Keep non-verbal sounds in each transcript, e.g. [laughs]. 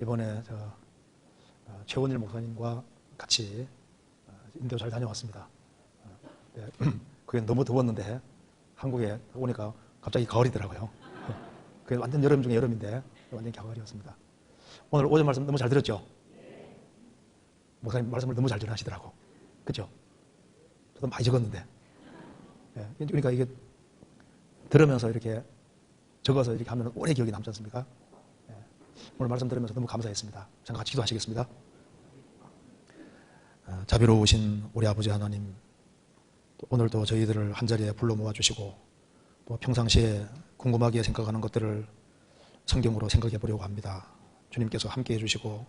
이번에 저 어, 최원일 목사님과 같이 어, 인도 잘 다녀왔습니다. 어, 네, [clears throat] 그게 너무 더웠는데 한국에 오니까 갑자기 가을이더라고요. [laughs] 그게 완전 여름 중에 여름인데 완전 가을이었습니다. 오늘 오전 말씀 너무 잘 들었죠? 목사님 말씀을 너무 잘 전하시더라고. 그죠? 저도 많이 적었는데. 예, 그러니까 이게 들으면서 이렇게 적어서 이렇게 하면 오래 기억이 남지 않습니까? 예, 오늘 말씀 들으면서 너무 감사했습니다. 잠깐 같이 기도하시겠습니다. 아, 자비로우신 우리 아버지 하나님, 오늘도 저희들을 한자리에 불러 모아주시고 또 평상시에 궁금하게 생각하는 것들을 성경으로 생각해 보려고 합니다. 주님께서 함께 해주시고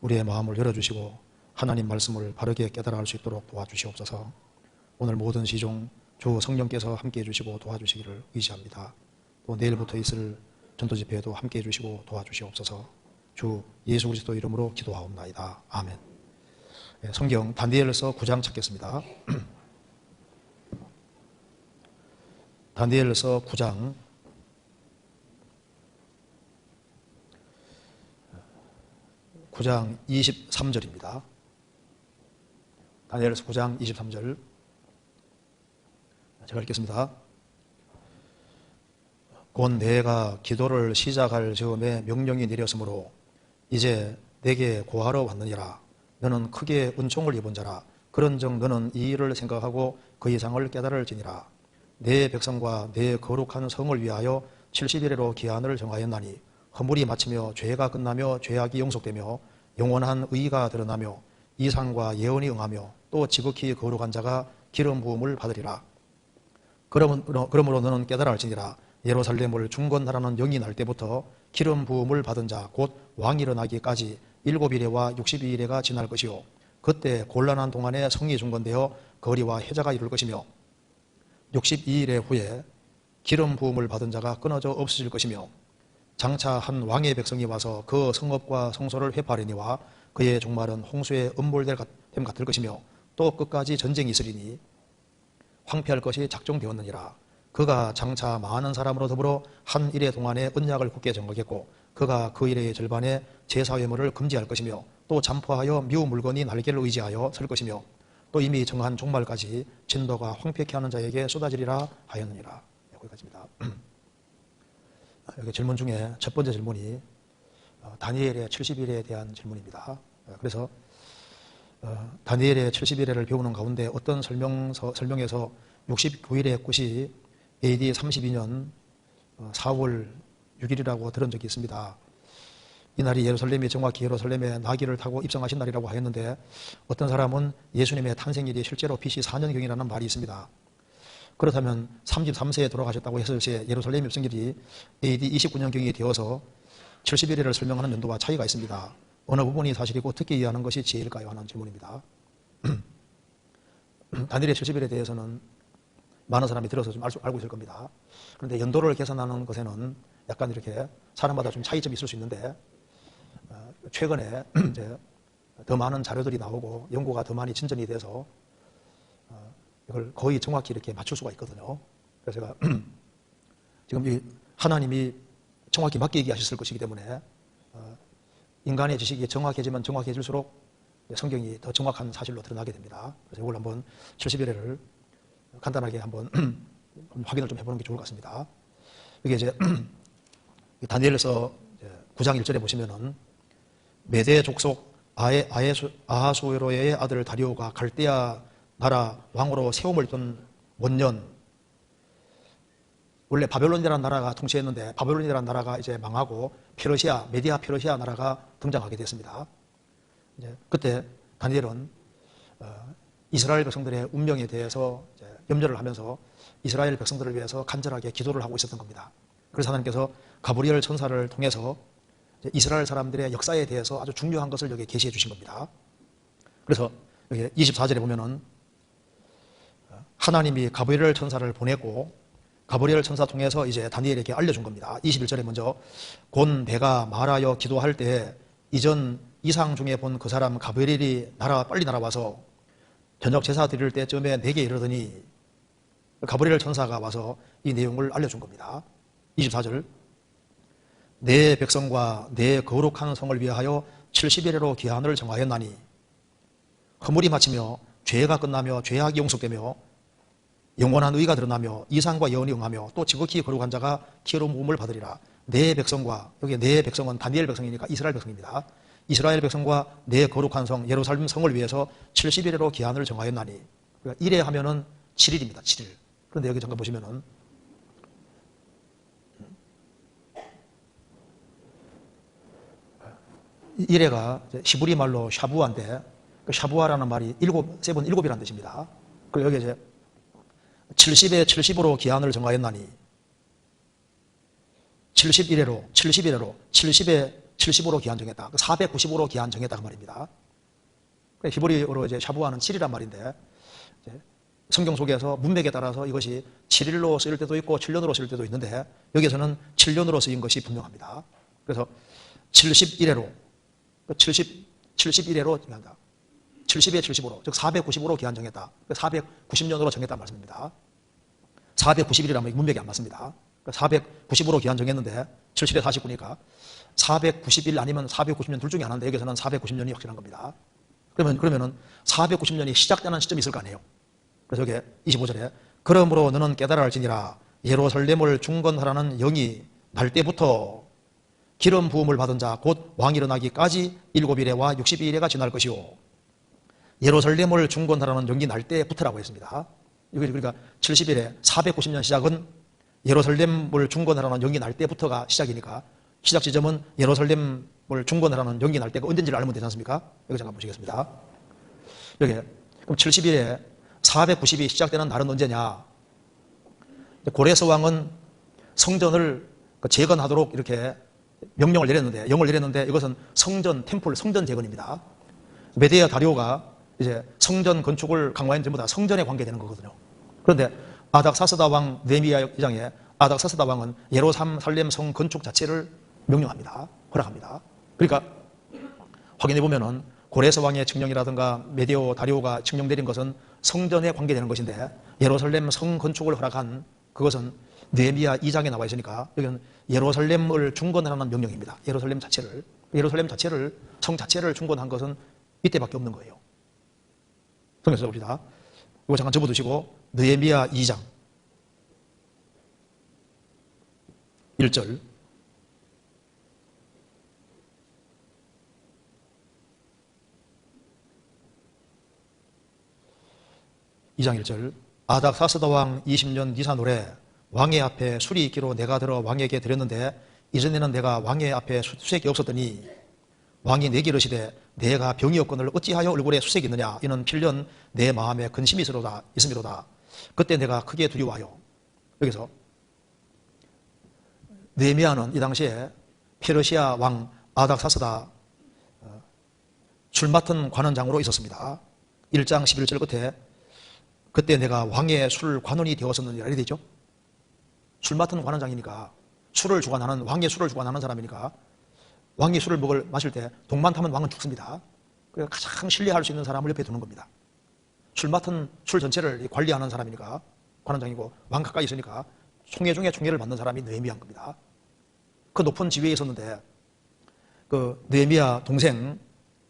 우리의 마음을 열어주시고 하나님 말씀을 바르게 깨달아 알수 있도록 도와주시옵소서 오늘 모든 시종 주 성령께서 함께 해주시고 도와주시기를 의지합니다. 또 내일부터 있을 전도 집회에도 함께 해주시고 도와주시옵소서 주 예수 그리스도 이름으로 기도하옵나이다. 아멘. 네, 성경 단디엘서 9장 찾겠습니다. [clears throat] 다니엘서 9장 9장 23절입니다. 다니엘서 9장 23절 제가 읽겠습니다. 곧 내가 기도를 시작할 즈음에 명령이 내렸으므로 이제 내게 고하러 왔느니라 너는 크게 은총을 입은 자라 그런즉 너는 이 일을 생각하고 그 이상을 깨달을지니라 내 백성과 내 거룩한 성을 위하여 70일에로 기한을 정하였나니 허물이 마치며 죄가 끝나며 죄악이 용속되며 영원한 의가 드러나며 이상과 예언이 응하며 또 지극히 거룩한 자가 기름 부음을 받으리라. 그러므로, 그러므로 너는 깨달아 알지니라. 예루살렘을 중건하라는 영이 날 때부터 기름 부음을 받은 자 곧 왕이 일어나기까지 일곱 일에와 육십이 일에가 지날 것이요. 그때 곤란한 동안에 성이 중건되어 거리와 해자가 이룰 것이며 62일의 후에 기름 부음을 받은 자가 끊어져 없어질 것이며 장차 한 왕의 백성이 와서 그 성읍과 성소를 회파하려니와 그의 종말은 홍수에 음몰될 됨 같을 것이며 또 끝까지 전쟁이 있으리니 황폐할 것이 작정되었느니라 그가 장차 많은 사람으로 더불어 한 일의 동안에 언약을 굳게 정하겠고 그가 그 일의 절반에 제사회물을 금지할 것이며 또 잠포하여 미우 물건이 날개를 의지하여 설 것이며 또 이미 정한 종말까지 진도가 황폐케 하는 자에게 쏟아지리라 하였느니라. 네, 여기까지입니다. [clears throat] 여기 질문 중에 첫 번째 질문이 어, 다니엘의 70일에 대한 질문입니다. 어, 그래서 어, 다니엘의 70일을 배우는 가운데 어떤 설명서, 설명에서 69일의 꽃이 AD 32년 4월 6일이라고 들은 적이 있습니다. 이날이 예루살렘이 정확히 예루살렘에 나귀를 타고 입성하신 날이라고 하였는데 어떤 사람은 예수님의 탄생일이 실제로 BC 4년경이라는 말이 있습니다. 그렇다면 33세에 돌아가셨다고 했을 때 예루살렘 입성일이 AD 29년경이 되어서 70일을 설명하는 연도와 차이가 있습니다. 어느 부분이 사실이고 어떻게 이해하는 것이 지혜일까요? 하는 질문입니다. [clears throat] 단일의 70일에 대해서는 많은 사람이 들어서 좀 알고 있을 겁니다. 그런데 연도를 계산하는 것에는 약간 이렇게 사람마다 좀 차이점이 있을 수 있는데 최근에 [clears throat] 이제 더 많은 자료들이 나오고 연구가 더 많이 진전이 돼서 어, 이걸 거의 정확히 이렇게 맞출 수가 있거든요. 그래서 제가 [clears throat] 지금 이 하나님이 정확히 맞게 얘기하셨을 것이기 때문에 어, 인간의 지식이 정확해지면 정확해질수록 성경이 더 정확한 사실로 드러나게 됩니다. 그래서 이걸 한번 70일을 간단하게 [clears throat] 한번 확인을 좀 해보는 게 좋을 것 같습니다. 이게 이제 다니엘서 9장 1절에 보시면은 메대 족속 아에, 아에수, 아하수에로의 아들 다리오가 갈대아 나라 왕으로 세움을 둔 원년 원래 바벨론이라는 나라가 통치했는데 바벨론이라는 나라가 이제 망하고 페르시아, 메디아 페르시아 나라가 등장하게 됐습니다. 이제 그때 다니엘은 어, 이스라엘 백성들의 운명에 대해서 염려를 하면서 이스라엘 백성들을 위해서 간절하게 기도를 하고 있었던 겁니다. 그래서 하나님께서 가브리엘 천사를 통해서 이스라엘 사람들의 역사에 대해서 아주 중요한 것을 여기 게시해 주신 겁니다. 그래서 여기 24절에 보면은 하나님이 가브리엘 천사를 보내고 가브리엘 천사 통해서 이제 다니엘에게 알려준 겁니다. 21절에 먼저 곤 배가 말하여 기도할 때 이전 이상 중에 본 그 사람 가브리엘이 날아 빨리 날아와서 저녁 제사 드릴 때쯤에 내게 이르더니 가브리엘 천사가 와서 이 내용을 알려준 겁니다. 24절. 내 백성과 내 거룩한 성을 위하여 70일에로 기한을 정하였나니 허물이 마치며 죄가 끝나며 죄악이 용서되며 영원한 의가 드러나며 이상과 예언이 응하며 또 지극히 거룩한 자가 기어로 모음을 받으리라. 내 백성과 여기 내 백성은 다니엘 백성이니까 이스라엘 백성입니다. 이스라엘 백성과 내 거룩한 성 예루살렘 성을 위해서 70일에로 기한을 정하였나니. 그러니까 1회 하면은 7일입니다 7일 그런데 여기 잠깐 보시면은 이래가 히브리 말로 샤부아인데 그 샤부아라는 말이 일곱 세번 일곱이라는 뜻입니다. 그리고 여기 이제 70에 70으로 기한을 정하였나니 71회로 71회로 70에 70으로 기한 정했다. 495로 기한 정했다 그 말입니다. 그 히브리어로 이제 샤부아는 7이란 말인데 성경 속에서 문맥에 따라서 이것이 7일로 쓰일 때도 있고 7년으로 쓰일 때도 있는데 여기서는 7년으로 쓰인 것이 분명합니다. 그래서 71회로 70, 71회로 정한다. 70에 75로, 즉 495로 기한 정했다. 490년으로 정했다 말씀입니다. 491이라면 문맥이 안 맞습니다. 490으로 기한 정했는데 77에 49니까 491 아니면 490년 둘 중에 하나인데 여기서는 490년이 확실한 겁니다. 그러면, 그러면은 490년이 시작되는 시점이 있을 거 아니에요. 그래서 여기 25절에 그러므로 너는 깨달아 할지니라 예루살렘을 중건하라는 영이 날 때부터 기름 부음을 받은 자 곧 왕이 일어나기까지 일곱 일에와 육십 일에가 지날 것이요 예루살렘을 중건하라는 영이 날 때부터라고 했습니다. 그러니까 70일에 490년 시작은 예루살렘을 중건하라는 영이 날 때부터가 시작이니까 시작 지점은 예루살렘을 중건하라는 영이 날 때가 언젠지를 알면 되지 않습니까? 여기 잠깐 보시겠습니다. 여기 그럼 70일에 490이 시작되는 날은 언제냐? 고레스 왕은 성전을 재건하도록 이렇게 명령을 내렸는데 영을 내렸는데 이것은 성전 템플 성전 재건입니다. 메데아 다리오가 이제 성전 건축을 강화한 전부 다 성전에 관계되는 거거든요. 그런데 아닥사스다 왕 네미야 이장에 아닥사스다 왕은 예루살렘 성 건축 자체를 명령합니다. 허락합니다. 그러니까 확인해 보면은 고레스 왕의 칙령이라든가 메데오 다리오가 칙령 내린 것은 성전에 관계되는 것인데 예루살렘 성 건축을 허락한 그것은 느헤미야 2장에 나와 있으니까 여기는 예루살렘을 중건하라는 명령입니다. 예루살렘 자체를 예루살렘 자체를 성 자체를 중건한 것은 이때밖에 없는 거예요. 성경에서 봅시다. 이거 잠깐 접어두시고 느헤미야 2장 1절 이장 1절. 아닥사스다 왕 20년 니사 노래 왕의 앞에 술이 있기로 내가 들어 왕에게 드렸는데 이전에는 내가 왕의 앞에 수색이 없었더니 왕이 내게 이르시되 내가 병이 없거늘 어찌하여 얼굴에 수색이 있느냐? 이는 필연 내 마음에 근심이 있으로다 있음이로다. 그때 내가 크게 두려워하여. 여기서 네미아는 이 당시에 페르시아 왕 아닥사스다 어, 술 맡은 관원장으로 있었습니다. 1장 11절 끝에 그때 내가 왕의 술 관원이 되었었느니라 이래 되죠 술 맡은 관원장이니까 술을 주관하는 왕의 술을 주관하는 사람이니까 왕이 술을 먹을 마실 때 동만 타면 왕은 죽습니다. 그래서 가장 신뢰할 수 있는 사람을 옆에 두는 겁니다. 술 맡은 술 전체를 관리하는 사람이니까 관원장이고 왕 가까이 있으니까 총회 중에 총회를 받는 사람이 느헤미야인 겁니다. 그 높은 지위에 있었는데 그 느헤미야 동생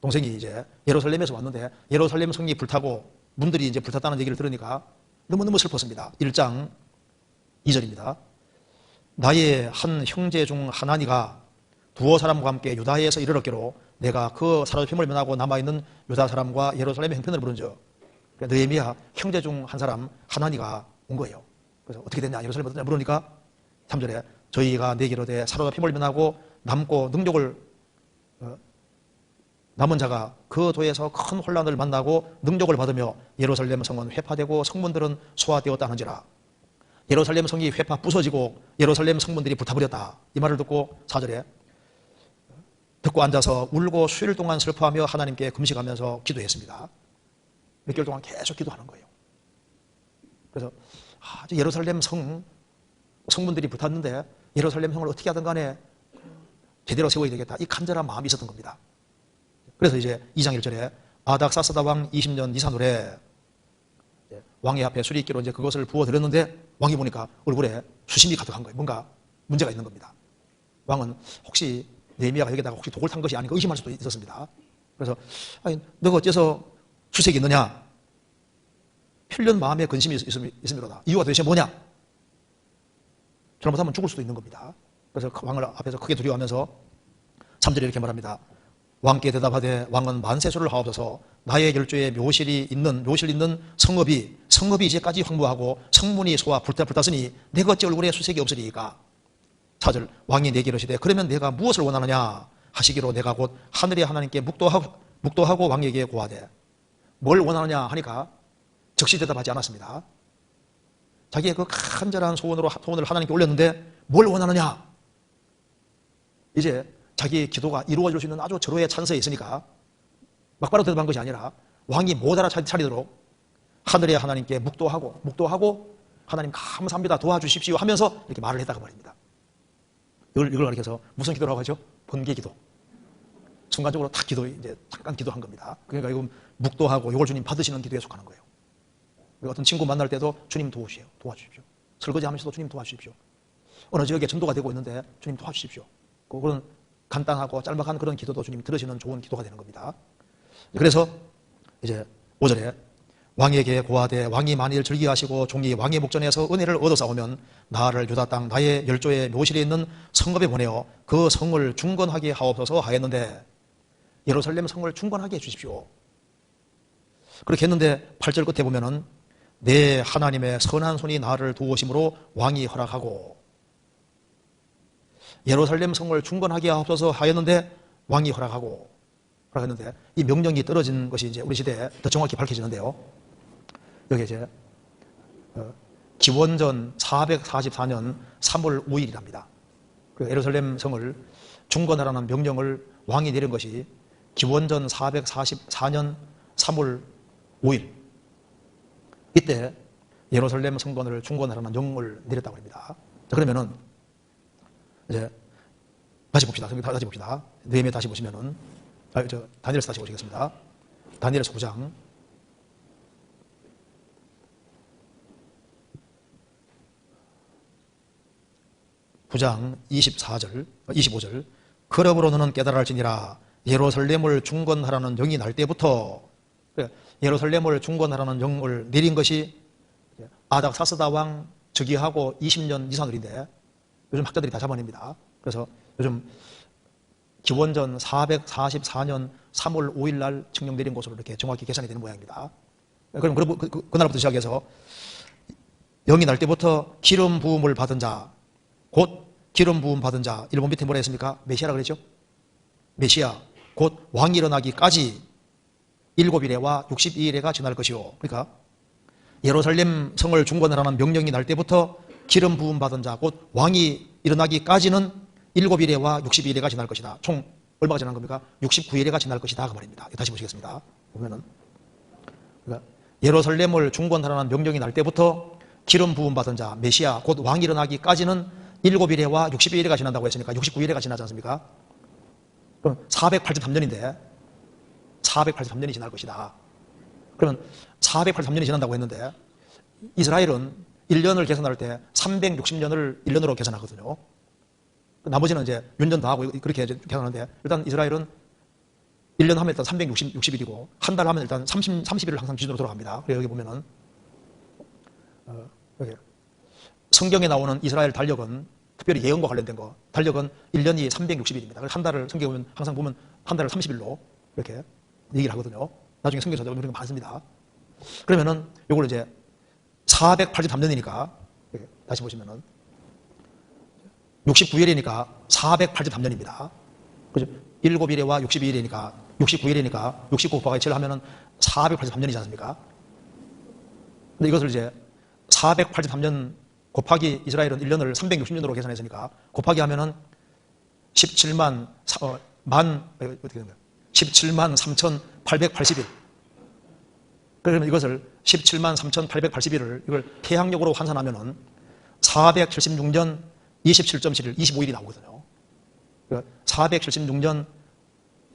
동생이 이제 예루살렘에서 왔는데 예루살렘 성이 불타고 문들이 이제 불탔다는 얘기를 들으니까 너무너무 슬펐습니다. 1장 2절입니다. 나의 한 형제 중 하나니가 두어 사람과 함께 유다에서 이르렀기로 내가 그 사로잡힘을 면하고 남아있는 유다 사람과 예루살렘의 형편을 부른즉 느헤미야 형제 중 한 사람 하나니가 온 거예요. 그래서 어떻게 됐냐 예루살렘 어떻냐 물으니까 3절에 저희가 내게로 대 사로잡힘을 면하고 남고 능력을 어, 남은 자가 그 도에서 큰 혼란을 만나고 능력을 받으며 예루살렘 성은 회파되고 성문들은 소화되었다는지라 예루살렘 성이 회파 부서지고 예루살렘 성문들이 불타버렸다. 이 말을 듣고 4절에 듣고 앉아서 울고 수일 동안 슬퍼하며 하나님께 금식하면서 기도했습니다. 몇 개월 동안 계속 기도하는 거예요. 그래서 아, 예루살렘 성 성문들이 불탔는데 예루살렘 성을 어떻게 하든 간에 제대로 세워야 되겠다. 이 간절한 마음이 있었던 겁니다. 그래서 이제 2장 1절에 아닥사스다 왕 20년 니산노래 왕의 앞에 술이 있기로 이제 그것을 부어 드렸는데 왕이 보니까 얼굴에 수심이 가득한 거예요. 뭔가 문제가 있는 겁니다. 왕은 혹시 네미야가 여기다가 혹시 독을 탄 것이 아닌가 의심할 수도 있었습니다. 그래서 아니 너가 어째서 수색이 있느냐? 필연 마음에 근심이 있- 있- 있습니다. 이유가 도대체 뭐냐? 잘못하면 죽을 수도 있는 겁니다. 그래서 그 왕을 앞에서 크게 두려워하면서 3절에 이렇게 말합니다. 왕께 대답하되 왕은 만세수를 하옵소서 나의 열조에 묘실이 있는 묘실 있는 성읍이 성읍이 이제까지 황무하고 성문이 소와 불타 불탔으니 내가 어찌 얼굴에 수색이 없으리까 4절 왕이 내게 이르시되 그러면 내가 무엇을 원하느냐 하시기로 내가 곧 하늘의 하나님께 묵도하고, 묵도하고 왕에게 고하되 뭘 원하느냐 하니까 즉시 대답하지 않았습니다. 자기의 그 간절한 소원으로 소원을 하나님께 올렸는데 뭘 원하느냐? 이제 자기의 기도가 이루어질 수 있는 아주 절호의 찬스에 있으니까 막바로 대답한 것이 아니라 왕이 못 알아차리도록 하늘의 하나님께 묵도하고 묵도하고 하나님 감사합니다 도와주십시오 하면서 이렇게 말을 했다고 말입니다. 이걸 이걸 가리켜서 무슨 기도라고 하죠? 번개 기도. 순간적으로 딱 기도 이제 잠깐 기도한 겁니다. 그러니까 이건 묵도하고 이걸 주님 받으시는 기도에 속하는 거예요. 우리 어떤 친구 만날 때도 주님 도우시오. 도와주십시오. 설거지 하면서도 주님 도와주십시오. 어느 지역에 전도가 되고 있는데 주님 도와주십시오. 그런 간단하고 짤막한 그런 기도도 주님 들으시는 좋은 기도가 되는 겁니다. 그래서 이제 5절에 왕에게 고하되 왕이 만일 즐기하시고 종이 왕의 목전에서 은혜를 얻어싸오면 나를 유다 땅 나의 열조의 묘실에 있는 성읍에 보내어 그 성을 중건하게 하옵소서 하였는데 예루살렘 성을 중건하게 해주십시오. 그렇게 했는데 8절 끝에 보면은 내 하나님의 선한 손이 나를 도우심으로 왕이 허락하고 예루살렘 성을 중건하게 하옵소서 하였는데 왕이 허락하고 허락했는데 이 명령이 떨어진 것이 이제 우리 시대에 더 정확히 밝혀지는데요. 여기 이제 어, 기원전 444년 3월 5일이랍니다. 그 예루살렘 성을 중건하라는 명령을 왕이 내린 것이 기원전 444년 3월 5일 이때 예루살렘 성전을 중건하라는 명을 내렸다고 합니다. 자, 그러면은 이제 다시 봅시다. 다시 봅시다. 느헤미야 다시 보시면은 아, 저 다니엘서 다시 보시겠습니다. 다니엘서 9장 9장 24절, 25절. 그러므로 너는 깨달을지니라 예루살렘을 중건하라는 영이 날 때부터 예루살렘을 중건하라는 영을 내린 것이 아닥사스다 왕 즉위하고 20년 이상들인데 요즘 학자들이 다 잡아냅니다. 그래서 요즘 기원전 444년 3월 5일 날 내린 것으로 이렇게 정확히 계산이 되는 모양입니다. 그럼 그, 그, 그, 그 날부터 시작해서 영이 날 때부터 기름 부음을 받은 자, 곧 기름 부음 받은 자, 일본 밑에 뭐라 했습니까? 메시아라 그랬죠? 메시아, 곧 왕이 일어나기까지 일곱 일에와 62일에가 지날 것이요. 그러니까 예루살렘 성을 중건하라는 명령이 날 때부터 기름 부음 받은 자, 곧 왕이 일어나기까지는 일곱 일에와 62일에가 지날 것이다. 총 얼마가 지난 겁니까? 69일에가 지날 것이다. 그 말입니다. 다시 보시겠습니다. 보면은 그러니까 예루살렘을 중건하라는 명령이 날 때부터 기름 부음 받은 자, 메시아, 곧 왕이 일어나기까지는 일곱 일에와 62일에가 지난다고 했으니까 69일에가 지나지 않습니까? 그럼 483년인데 483년이 지날 것이다. 그러면 483년이 지난다고 했는데 이스라엘은 1년을 계산할 때 360년을 1년으로 계산하거든요. 나머지는 이제 윤년 더 하고 그렇게 계산하는데 일단 이스라엘은 1년 하면 일단 360, 60일이고 한 달 하면 일단 30, 30일을 항상 기준으로 돌아갑니다. 그래서 여기 보면은 어, 여기 성경에 나오는 이스라엘 달력은 특별히 예언과 관련된 거 달력은 1년이 360일입니다. 그래서 한 달을 성경에 보면 항상 보면 한 달을 30일로 이렇게 얘기를 하거든요. 나중에 성경 찾아보면 이런 거 많습니다. 그러면은 요걸 이제 483년이니까 다시 보시면은 69일이니까 483년입니다. 그죠? 7일에와 62일이니까 69일이니까 69 곱하기 7 하면은 483년이지 않습니까? 근데 이것을 이제 483년 곱하기 이스라엘은 1년을 360년으로 계산했으니까 곱하기 하면은 17만 어, 만 어떻게 되는 거야? 17만 3,880일. 그러면 이것을 17만 3,880일을 이걸 태양력으로 환산하면은 476년 27.7일, 25일이 나오거든요. 476년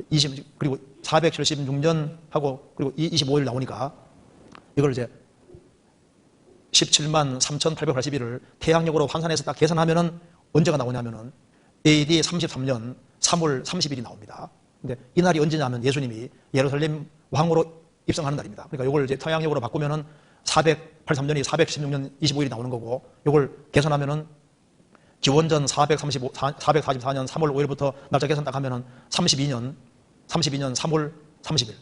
20 그리고 476년 하고 그리고 25일 나오니까 이걸 이제 17만 3,880일을 태양력으로 환산해서 딱 계산하면은 언제가 나오냐면은 AD 33년 3월 30일이 나옵니다. 근데 이 날이 언제냐면 예수님이 예루살렘 왕으로 입성하는 날입니다. 그러니까 이걸 이제 서양력으로 바꾸면은 483년이 416년 25일이 나오는 거고 이걸 계산하면은 기원전 435, 444년 3월 5일부터 날짜 계산 딱 하면은 32년 32년 3월 30일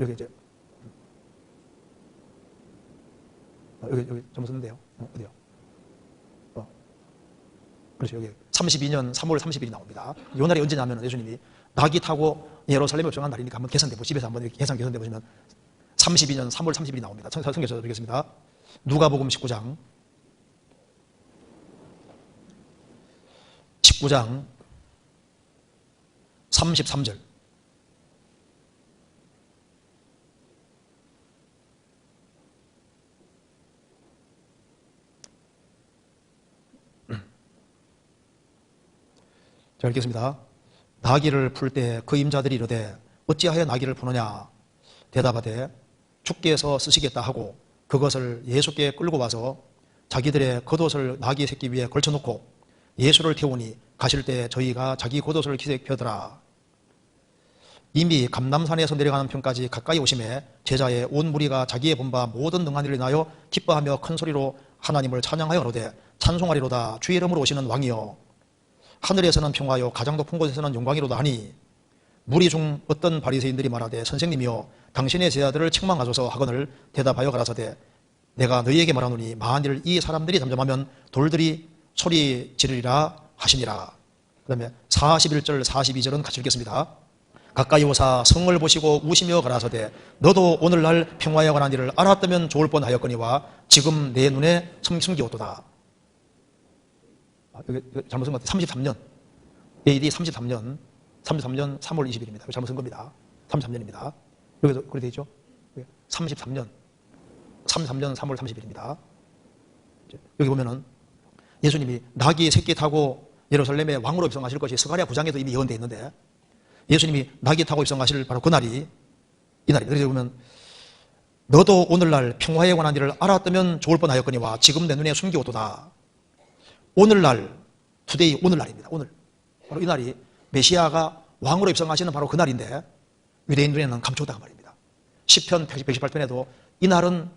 여기 이제 어, 여기 여기 잘못 썼는데요. 어, 어디요? 어. 그렇죠. 여기 32년 3월 30일이 나옵니다. 이 날이 언제냐면 예수님이 낙이 타고 예루살렘에 입성한 날이니까 한번 계산돼 보시고 집에서 한번 계산 계산돼 보시면 32년 3월 30일이 나옵니다. 성- 성경 찾아드리겠습니다. 누가복음 19장 19장 33절 자, 읽겠습니다. 나귀를 풀 때 그 임자들이 이르되 어찌하여 나귀를 푸느냐? 대답하되 주께서 쓰시겠다 하고 그것을 예수께 끌고 와서 자기들의 겉옷을 나귀 새끼 위에 걸쳐놓고 예수를 태우니 가실 때 저희가 자기 겉옷을 기색펴더라. 이미 감남산에서 내려가는 편까지 가까이 오심에 제자의 온 무리가 자기의 본바 모든 능한 일을 인하여 기뻐하며 큰 소리로 하나님을 찬양하여 그러되 찬송하리로다. 주의 이름으로 오시는 왕이여 하늘에서는 평화요 가장 높은 곳에서는 영광이로다 하니 무리 중 어떤 바리새인들이 말하되 선생님이여 당신의 제자들을 책망하소서 하거늘 대답하여 가라사대 내가 너희에게 말하노니 만일 이 사람들이 잠잠하면 돌들이 소리 지르리라 하시니라. 그 다음에 41절 42절은 같이 읽겠습니다. 가까이 오사 성을 보시고 우시며 가라사대 너도 오늘날 평화에 관한 일을 알았다면 좋을 뻔하였거니와 지금 내 눈에 여기 잘못 쓴것 같아요. 33년. AD 33년. 33년 3월 20일입니다. 잘못 쓴 겁니다. 33년입니다. 여기도 그렇게 되어 있죠? 33년. 33년 3월 30일입니다. 여기 보면은 예수님이 나귀 새끼 타고 예루살렘에 왕으로 입성하실 것이 스가랴 9장에도 이미 예언되어 있는데 예수님이 나귀 타고 입성하실 바로 그 날이 이 날입니다. 그래서 보면 너도 오늘날 평화에 관한 일을 알았다면 좋을 뻔하였거니와 지금 내 눈에 숨기오도다. 오늘날, 투데이 오늘날입니다. 오늘. 바로 이 날이 메시아가 왕으로 입성하시는 바로 그 날인데 유대인 눈에는 감추었다고 말입니다. 10편 118편에도 이 날은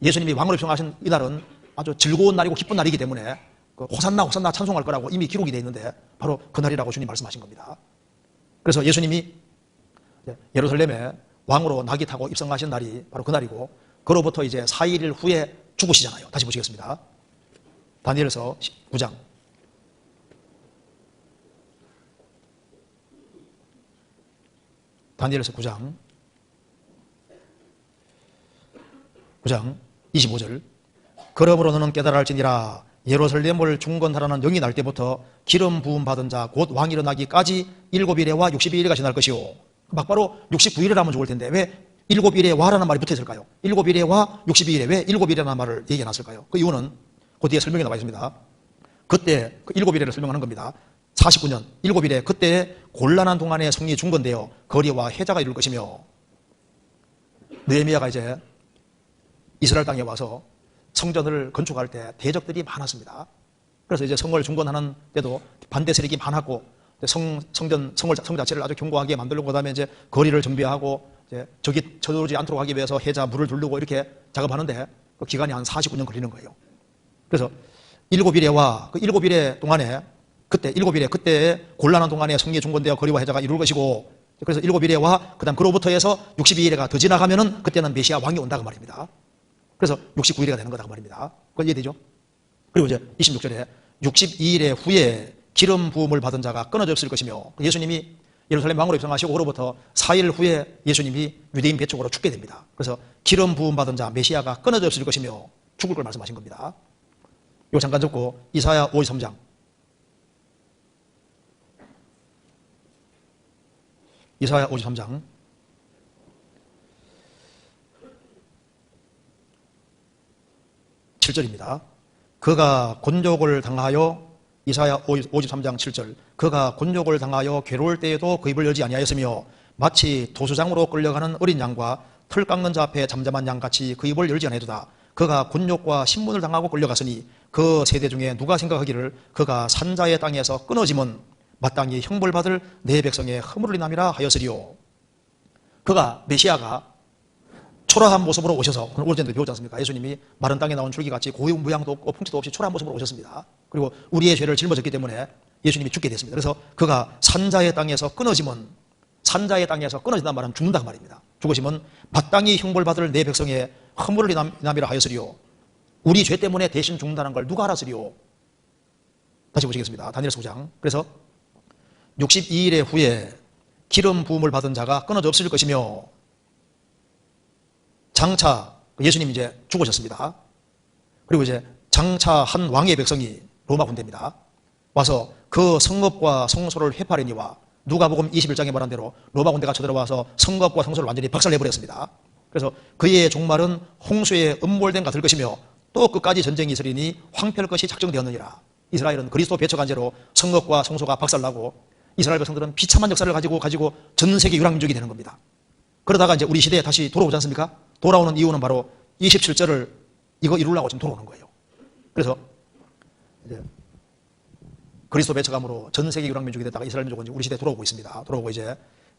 예수님이 왕으로 입성하신 이 날은 아주 즐거운 날이고 기쁜 날이기 때문에 그 호산나 호산나 찬송할 거라고 이미 기록이 되어 있는데 바로 그 날이라고 주님 말씀하신 겁니다. 그래서 예수님이 예루살렘에 왕으로 낙이 타고 입성하신 날이 바로 그 날이고 그로부터 이제 4일 후에 죽으시잖아요. 다시 보시겠습니다. 다니엘서 9장. 다니엘서 9장. 9장 25절. 그러므로 너는 깨달아 할지니라. 예루살렘을 중건하라는 영이 날 때부터 기름 부음 받은 자 곧 왕이 일어나기까지 일곱 일에와 62일가 지날 것이요. 막바로 69일을 하면 좋을 텐데 왜 일곱 일에 와라는 말이 붙어 있을까요? 일곱 일에 와 62일에 왜 일곱 일이라는 말을 얘기 해 놨을까요? 그 이유는 그 뒤에 설명이 나와 있습니다. 그때 그 일곱 일에를 설명하는 겁니다. 49년 일곱 일에 그때 곤란한 동안에 성리 중건되어 거리와 해자가 이룰 것이며 느헤미야가 이제 이스라엘 땅에 와서 성전을 건축할 때 대적들이 많았습니다. 그래서 이제 성을 중건하는 때도 반대 세력이 많았고 성, 성전 성을 성 자체를 아주 견고하게 만들고 그 다음에 이제 거리를 정비하고 이제 적이 쳐들어오지 않도록 하기 위해서 해자 물을 두르고 이렇게 작업하는데 그 기간이 한 49년 걸리는 거예요. 그래서 일곱 일에와 그 일곱 일에 동안에 그때 일곱 일에 그때 곤란한 동안에 성리 중건되어 거리와 해자가 이룰 것이고 그래서 일곱 일에와 그다음 그로부터 해서 62일에가 더 지나가면은 그때는 메시아 왕이 온다고 말입니다. 그래서 69일이 되는 거다 그 말입니다. 그건 이해되죠? 그리고 이제 26절에 62일에 후에 기름 부음을 받은 자가 끊어져 없을 것이며 예수님이 예루살렘 왕으로 입성하시고 그로부터 4일 후에 예수님이 유대인 배척으로 죽게 됩니다. 그래서 기름 부음 받은 자 메시아가 끊어져 없을 것이며 죽을 걸 말씀하신 겁니다. 이거 잠깐 듣고 이사야 53장. 이사야 53장. 7절입니다. 그가 곤욕을 당하여 이사야 53장 7절. 그가 곤욕을 당하여 괴로울 때에도 그 입을 열지 아니하였으며 마치 도수장으로 끌려가는 어린 양과 털 깎는 자 앞에 잠잠한 양같이 그 입을 열지 아니하도다. 그가 곤욕과 신문을 당하고 끌려갔으니 그 세대 중에 누가 생각하기를 그가 산자의 땅에서 끊어지면 마땅히 형벌받을 내 백성의 허물을 인함이라 하였으리요. 그가 메시아가 초라한 모습으로 오셔서 오늘 전에도 배웠지 않습니까? 예수님이 마른 땅에 나온 줄기같이 고유 무양도 없고 풍치도 없이 초라한 모습으로 오셨습니다. 그리고 우리의 죄를 짊어졌기 때문에 예수님이 죽게 됐습니다. 그래서 그가 산자의 땅에서 끊어지면 산자의 땅에서 끊어진단 말은 죽는단 말입니다. 죽으시면 마땅히 형벌받을 내 백성의 허물을 인함이라 하였으리요. 우리 죄 때문에 대신 죽는다는 걸 누가 알았으리요? 다시 보시겠습니다. 다니엘서 9장. 그래서 62일의 후에 기름 부음을 받은 자가 끊어져 없을 것이며 장차 예수님 이제 죽으셨습니다. 그리고 이제 장차 한 왕의 백성이 로마 군대입니다. 와서 그 성읍과 성소를 회파하니와 누가복음 21장에 말한 대로 로마 군대가 쳐들어와서 성읍과 성소를 완전히 박살내버렸습니다. 그래서 그의 종말은 홍수에 음몰된 같을 것이며 또 끝까지 전쟁이 있으리니 황폐할 것이 작정되었느니라. 이스라엘은 그리스도 배척한 죄로 성읍과 성소가 박살나고 이스라엘 백성들은 비참한 역사를 가지고 가지고 전 세계 유랑민족이 되는 겁니다. 그러다가 이제 우리 시대에 다시 돌아오지 않습니까? 돌아오는 이유는 바로 27절을 이거 이루려고 지금 돌아오는 거예요. 그래서 이제 그리스도 배척함으로 전 세계 유랑민족이 됐다가 이스라엘 민족은 우리 시대에 돌아오고 있습니다. 돌아오고 이제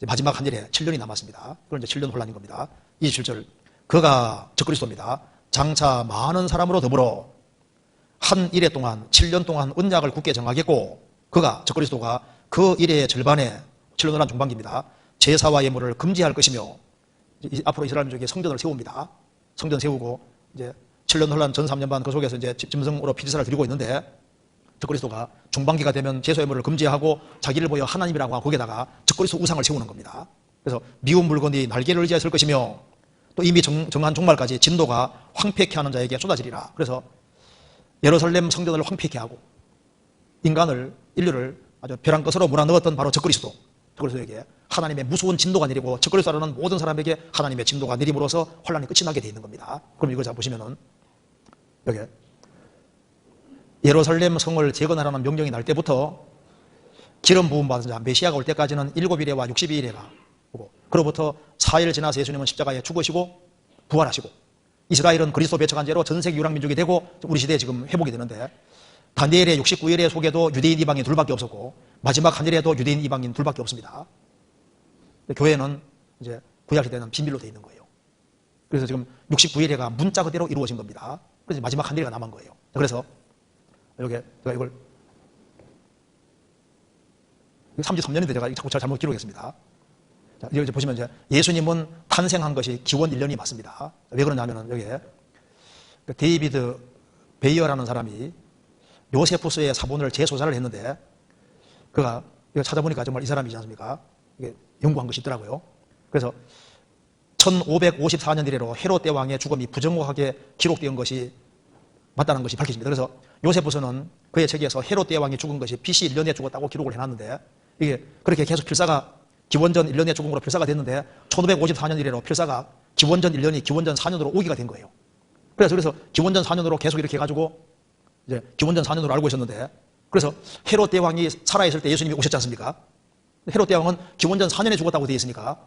마지막 한 일에 7년이 남았습니다. 그건 이제 7년 혼란인 겁니다. 27절. 그가 적그리스도입니다. 장차 많은 사람으로 더불어 한 일해 동안 7년 동안 언약을 굳게 정하겠고 그가 적그리스도가 그 일의 절반에 7년 동안 중반기입니다. 제사와 예물을 금지할 것이며 이- 앞으로 이스라엘 민족이 성전을 세웁니다. 성전 세우고 이제 7년 혼란 전 3년 반 그 속에서 이제 짐승으로 피지사를 드리고 있는데 적그리스도가 중반기가 되면 제소 예물을 금지하고 자기를 보여 하나님이라고 하고 거기에다가 적그리스도 우상을 세우는 겁니다. 그래서 미운 물건이 날개를 의지했을 것이며 또 이미 정, 정한 종말까지 진도가 황폐케 하는 자에게 쏟아지리라. 그래서 예루살렘 성전을 황폐케 하고 인간을 인류를 아주 벼랑 끝으로 몰아 넣었던 바로 적그리스도 적그리스도에게 하나님의 무서운 진도가 내리고 적그리스도라는 모든 사람에게 하나님의 진도가 내림으로써 혼란이 끝이 나게 돼 있는 겁니다. 그럼 이걸 자 보시면은 여기 예루살렘 성을 재건하라는 명령이 날 때부터 기름 부음 받은 자 메시아가 올 때까지는 7일에와 62일에가 오고 그로부터 4일 지나서 예수님은 십자가에 죽으시고 부활하시고 이스라엘은 그리스도 배척한 죄로 전 세계 유랑민족이 되고 우리 시대에 지금 회복이 되는데 다니엘의 69일의 속에도 유대인 이방인 둘밖에 없었고 마지막 한 일에도 유대인 이방인 둘밖에 없습니다. 교회는 이제 구약 시대는 비밀로 돼 있는 거예요. 그래서 지금 69일회가 문자 그대로 이루어진 겁니다. 그래서 마지막 한 일가 남은 거예요. 그래서 여기 제가 이걸 33년인데 제가 자꾸 잘 잘못 기록했습니다. 자, 여기 보시면 이제 예수님은 탄생한 것이 기원 1년이 맞습니다. 왜 그러냐면은 여기에 그 데이비드 베이어라는 사람이 요세푸스의 사본을 재소사를 했는데 그가 이거 찾아보니까 정말 이 사람이지 않습니까? 이게 연구한 것이 있더라고요. 그래서 1554년 이래로 헤롯 대왕의 죽음이 부정확하게 기록된 것이 맞다는 것이 밝혀집니다. 그래서 요세푸스는 그의 책에서 헤롯 대왕이 죽은 것이 BC 1년에 죽었다고 기록을 해놨는데 이게 그렇게 계속 필사가 기원전 1년의 죽음으로 필사가 됐는데 1554년 이래로 필사가 기원전 1년이 기원전 4년으로 오기가 된 거예요. 그래서 그래서 기원전 4년으로 계속 이렇게 해가지고 이제 기원전 4년으로 알고 있었는데 그래서 헤롯 대왕이 살아있을 때 예수님이 오셨지 않습니까? 헤롯 대왕은 기원전 4년에 죽었다고 되어 있으니까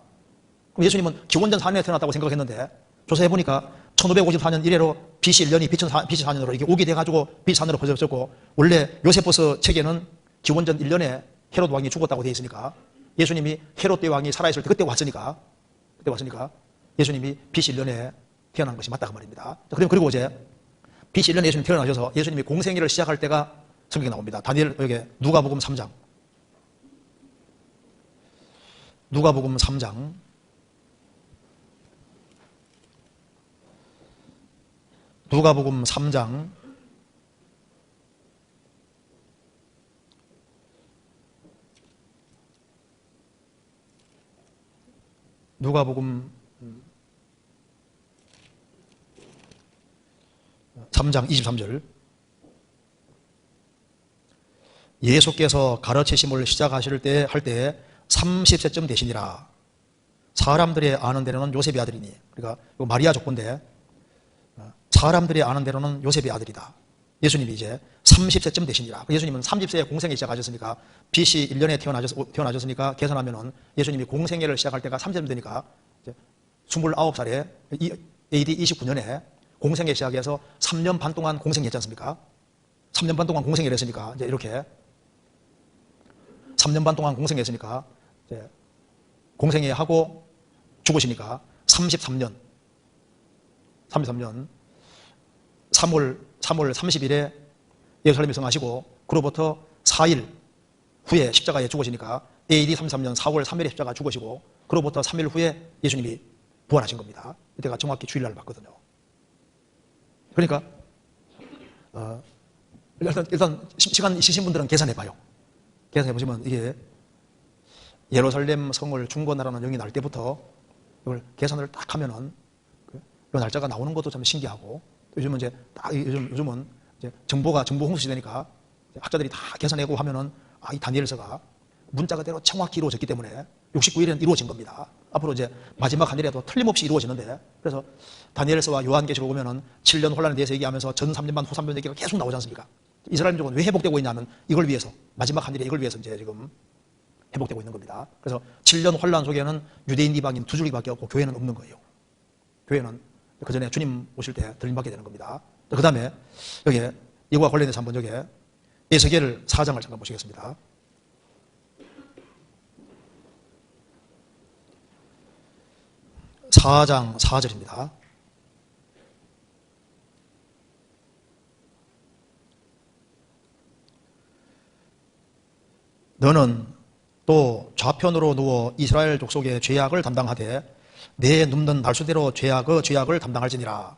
그럼 예수님은 기원전 4년에 태어났다고 생각했는데 조사해 보니까 1554년 이래로 BC 1년이 BC 4년으로 이렇게 오게 돼가지고 BC 4년으로 벌어졌고 원래 요세포스 책에는 기원전 1년에 헤롯 왕이 죽었다고 되어 있으니까 예수님이 헤롯 대왕이 살아있을 때 그때 왔으니까 그때 왔으니까 예수님이 BC 1년에 태어난 것이 맞다 그 말입니다. 자, 그럼 그리고 이제 BC 1년에 예수님이 태어나셔서 예수님이 공생애를 시작할 때가 성경에 나옵니다. 다니엘 여기 누가복음 3장 누가복음 3장 누가복음 3장 누가복음 3장 23절. 예수께서 가르치심을 시작하실 때 할 때 30세쯤 되시니라. 사람들의 아는 대로는 요셉의 아들이니. 그러니까 마리아 족보인데 사람들이 아는 대로는 요셉의 아들이다. 예수님이 이제 30세쯤 되시니라. 예수님은 30세에 공생에 시작하셨으니까 BC 1년에 태어나셨, 태어나셨 으니까 계산하면은 예수님이 공생애를 시작할 때가 30세 되니까 이제 29살에 AD 29년에 공생애 시작해서 3년 반 동안 공생했지 않습니까? 3년 반 동안 공생을 했으니까 이제 이렇게 3년 반 동안 공생했으니까 공생회 하고 죽으시니까 33년 33년 3월 3월 30일에 예루살렘에 성하시고 그로부터 4일 후에 십자가에 죽으시니까 AD 33년 4월 3일에 십자가 죽으시고 그로부터 3일 후에 예수님이 부활하신 겁니다. 이때가 정확히 주일날 맞거든요. 그러니까 어, 일단, 일단 시간 있으신 분들은 계산해 봐요. 계산해 보시면 이게 예루살렘 성을 중건하라는 영이 날 때부터 이걸 계산을 딱 하면은 그 날짜가 나오는 것도 참 신기하고 요즘은 이제 딱 요즘 요즘은 이제 정보가 정보 홍수 시대니까 학자들이 다 계산하고 하면은 아 이 다니엘서가 문자 그대로 정확히 이루어졌기 때문에 69일은 이루어진 겁니다. 앞으로 이제 마지막 한 일에도 틀림없이 이루어지는데 그래서 다니엘서와 요한계시록 보면은 7년 혼란에 대해서 얘기하면서 전 3년 반, 후 3년 얘기가 계속 나오지 않습니까? 이스라엘 민족은 왜 회복되고 있냐면 이걸 위해서 마지막 한 일에 이걸 위해서 이제 지금 회복되고 있는 겁니다. 그래서 7년 혼란 속에는 유대인 이방인 두 줄기밖에 없고 교회는 없는 거예요. 교회는 그 전에 주님 오실 때 들림받게 되는 겁니다. 그 다음에 여기에 이거와 관련해서 한번 여기에 에스겔 4장을 잠깐 보시겠습니다. 사장 4절입니다. 너는 또 좌편으로 누워 이스라엘 족속의 죄악을 담당하되 내 눕는 날수대로 죄악의 죄악을 담당할지니라.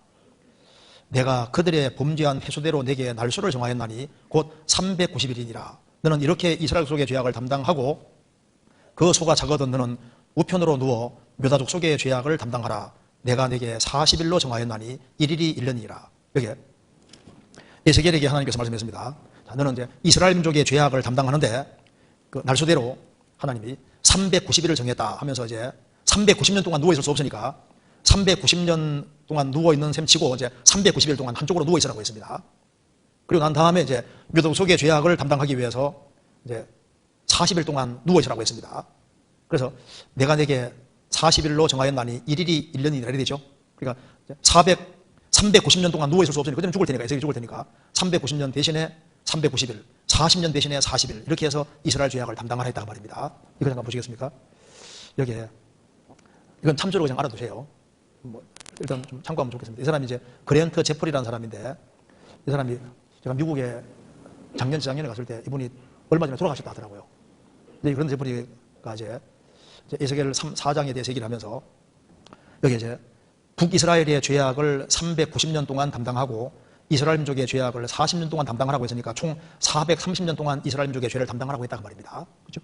내가 그들의 범죄한 회수대로 내게 날수를 정하였나니 곧 390일이니라. 너는 이렇게 이스라엘 속의 죄악을 담당하고 그 소가 작거든 너는 우편으로 누워 묘다 족 속의 죄악을 담당하라. 내가 내게 40일로 정하였나니 1일이 1년이라. 여기 에스겔에게 하나님께서 말씀했습니다. 자, 너는 이제 이스라엘 민족의 죄악을 담당하는데 그 날수대로 하나님이 390일을 정했다 하면서 이제 390년 동안 누워 있을 수 없으니까 390년 동안 누워 있는 셈 치고 이제 390일 동안 한쪽으로 누워 있으라고 했습니다. 그리고 난 다음에 이제 묘동 속의 죄악을 담당하기 위해서 이제 40일 동안 누워 있으라고 했습니다. 그래서 내가 내게 40일로 정하였나니 1일이 1년이 이래 되죠. 그러니까 400 390년 동안 누워 있을 수 없으니까 그때는 죽을 테니까 이스라엘이 죽을 테니까 390년 대신에 390일, 40년 대신에 40일 이렇게 해서 이스라엘 죄악을 담당하라 했다 말입니다. 이거 잠깐 보시겠습니까? 여기에 이건 참조로 그냥 알아두세요. 뭐 일단 좀 참고하면 좋겠습니다. 이 사람이 이제 그랜트 제플이라는 사람인데 이 사람이 제가 미국에 작년 재작년에 갔을 때 이분이 얼마 전에 돌아가셨다 하더라고요. 근데 그런 제플이가 이제 에스겔 4장에 대해서 얘기를 하면서 여기 이제 북이스라엘의 죄악을 390년 동안 담당하고 이스라엘 민족의 죄악을 40년 동안 담당하라고 했으니까 총 430년 동안 이스라엘 민족의 죄를 담당하라고 했다고 말입니다. 그죠?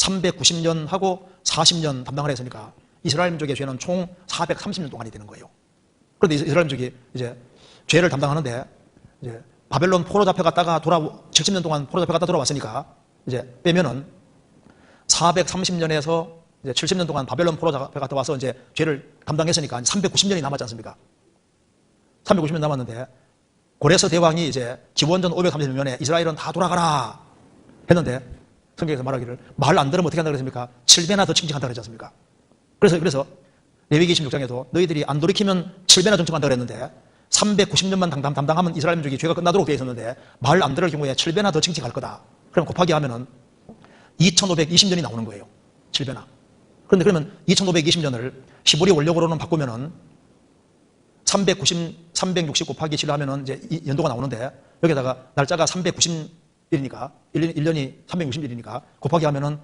390년 하고 40년 담당을 했으니까 이스라엘 민족의 죄는 총 430년 동안이 되는 거예요. 그런데 이스라엘 민족이 이제 죄를 담당하는데 이제 바벨론 포로 잡혀갔다가 돌아 70년 동안 포로 잡혀갔다 돌아왔으니까 이제 빼면은 430년에서 이제 70년 동안 바벨론 포로 잡혀갔다 와서 이제 죄를 감당했으니까 390년이 남았지 않습니까? 350년 남았는데 고레스 대왕이 이제 기원전 530년에 이스라엘은 다 돌아가라 했는데 성경에서 말하기를 말 안 들으면 어떻게 한다 그랬습니까? 7배나 더 칭칭한다 그랬지 않습니까? 그래서 그래서 레위기 26장에도 너희들이 안 돌이키면 7배나 정칭한다 그랬는데 390년만 담당, 담당하면 이스라엘 민족이 죄가 끝나도록 되어 있었는데 말 안 들을 경우에 7배나 더 칭칭할 거다. 그럼 곱하기 하면은 2520년이 나오는 거예요. 7배나. 그런데 그러면 2520년을 15리 원력으로는 바꾸면은 390, 360 곱하기 7 하면은 이제 이 연도가 나오는데 여기다가 날짜가 390 일이니까 1년, 1년이 360일이니까 곱하기 하면은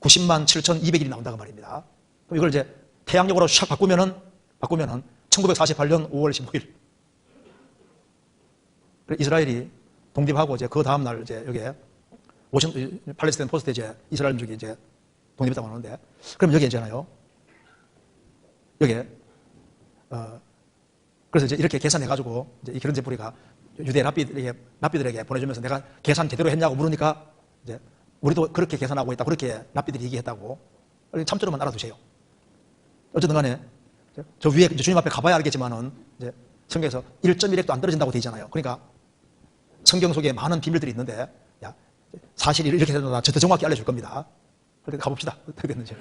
90만 7,200일이 나온다고 말입니다. 그럼 이걸 이제 태양력으로 샥 바꾸면은 바꾸면은 1948년 5월 15일 이스라엘이 독립하고 이제 그 다음 날 이제 여기에 워싱 팔레스타인 포스트에 이제 이스라엘 민족이 이제 독립했다고 하는데 그럼 여기 있잖아요. 여기에 어 그래서 이제 이렇게 계산해 가지고 이제 이 그런 제뿌리가 유대 랍비들에게, 랍비들에게 보내주면서 내가 계산 제대로 했냐고 물으니까 이제 우리도 그렇게 계산하고 있다. 그렇게 랍비들이 얘기했다고. 참조로만 알아두세요. 어쨌든 간에 저 위에 주님 앞에 가봐야 알겠지만은 이제 성경에서 1.1핵도 안 떨어진다고 돼 있잖아요. 그러니까 성경 속에 많은 비밀들이 있는데 야, 사실이 이렇게 되는다. 저더 정확히 알려줄 겁니다. 그렇게 가봅시다. 어떻게 됐는지.